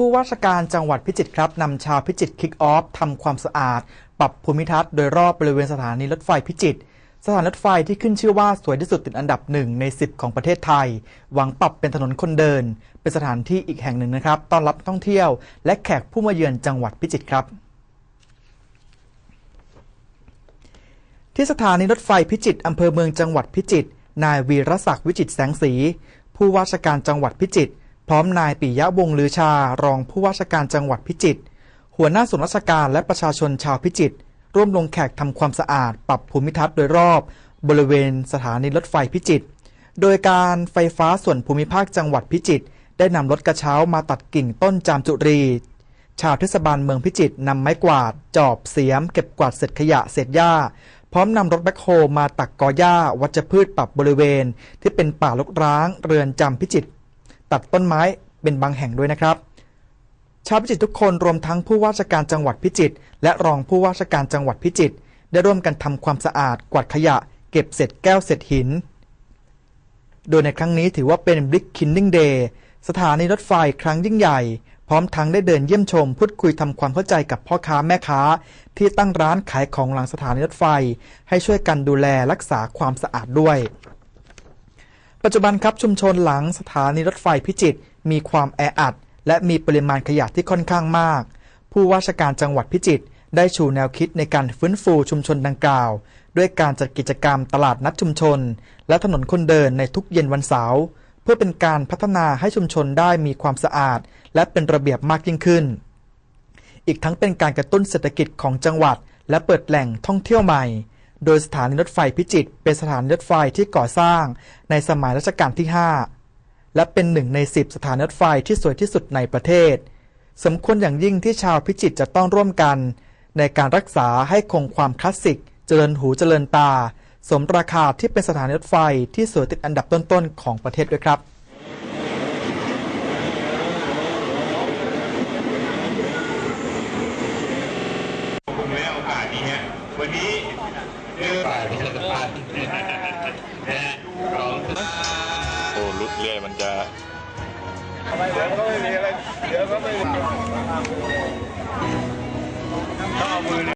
ผู้ว่าราชการจังหวัดพิจิตรครับนำชาวพิจิตรคิกออฟทำความสะอาด ปรับภูมิทัศน์โดยรอบบริเวณสถานีรถไฟพิจิตรสถานรถไฟที่ขึ้นชื่อว่าสวยที่สุดติดอันดับหนึ่งใน 10 ของประเทศไทย หวังปรับเป็นถนนคนเดิน เป็นสถานที่อีกแห่งหนึ่งนะครับต้อนรับนักท่องเที่ยว และแขกผู้มาเยือนจังหวัดพิจิตรครับ ที่สถานีรถไฟพิจิตรอำเภอเมืองจังหวัดพิจิตรนายวีรศักดิ์วิจิตแสงสี ผู้ว่าราชการจังหวัดพิจิตร พร้อมนายปิยะวงลือชารองผู้ว่าราชการจังหวัดพิจิตรหัวหน้าส่วนราชการและประชาชนชาวพิจิตรร่วมลงแขกทำความสะอาดปรับภูมิทัศน์โดยรอบ บริเวณสถานีรถไฟพิจิตรโดยการไฟฟ้าส่วนภูมิภาคจังหวัดพิจิตรได้นำรถกระเช้ามาตัดกิ่งต้นจามจุรี ชาวเทศบาลเมืองพิจิตรนำไม้กวาด จอบเสียม เก็บกวาดเศษขยะเศษหญ้า พร้อมนำรถแบ็คโฮมาตักกอหญ้า วัชพืชปรับบริเวณ ที่เป็นป่ารกร้าง เรือนจำพิจิตร ตัดต้นไม้เป็นบางแห่งด้วยนะครับ ชาวพิจิตรทุกคนรวมทั้งผู้ว่าราชการจังหวัดพิจิตรและรองผู้ว่าราชการจังหวัดพิจิตรได้ร่วมกันทำความสะอาดกวาดขยะ เก็บเศษแก้วเศษหิน โดยในครั้งนี้ถือว่าเป็น Brick Killing Day สถานีรถไฟครั้งยิ่งใหญ่ พร้อมทั้งได้เดินเยี่ยมชม พูดคุยทำความเข้าใจกับพ่อค้าแม่ค้า ที่ตั้งร้านขายของหลังสถานีรถไฟ ให้ช่วยกันดูแลรักษาความสะอาดด้วย ปัจจุบันครับชุมชนหลังสถานีรถไฟพิจิตรมีความแออัด และมีปริมาณขยะที่ค่อนข้างมาก ผู้ว่าราชการจังหวัดพิจิตรได้ชูแนวคิดในการฟื้นฟูชุมชนดังกล่าว ด้วยการจัดกิจกรรมตลาดนัดชุมชน และถนนคนเดินในทุกเย็นวันเสาร์เพื่อเป็นการพัฒนาให้ชุมชนได้มีความสะอาด และเป็นระเบียบมากยิ่งขึ้น อีกทั้งเป็นการกระตุ้นเศรษฐกิจของจังหวัด และเปิดแหล่งท่องเที่ยวใหม่ โดยสถานีรถไฟพิจิตรเป็นสถานีรถไฟที่ก่อสร้างในสมัยรัชกาลที่ 5 และเป็นหนึ่งใน 10 สถานีรถไฟที่สวยที่สุดในประเทศ สมควรอย่างยิ่งที่ชาวพิจิตรจะต้องร่วมกัน ในการรักษาให้คงความคลาสสิก เจริญหูเจริญตา สมราคาที่เป็นสถานีรถไฟที่สวยติดอันดับต้นๆของประเทศด้วยครับผมในโอกาสนี้ฮะวันนี้ ฝ่ายประชาสัมพันธ์นะฮะของโอ้ลุดเรื่อยมันจะเดี๋ยวก็ไม่มีอะไรเดี๋ย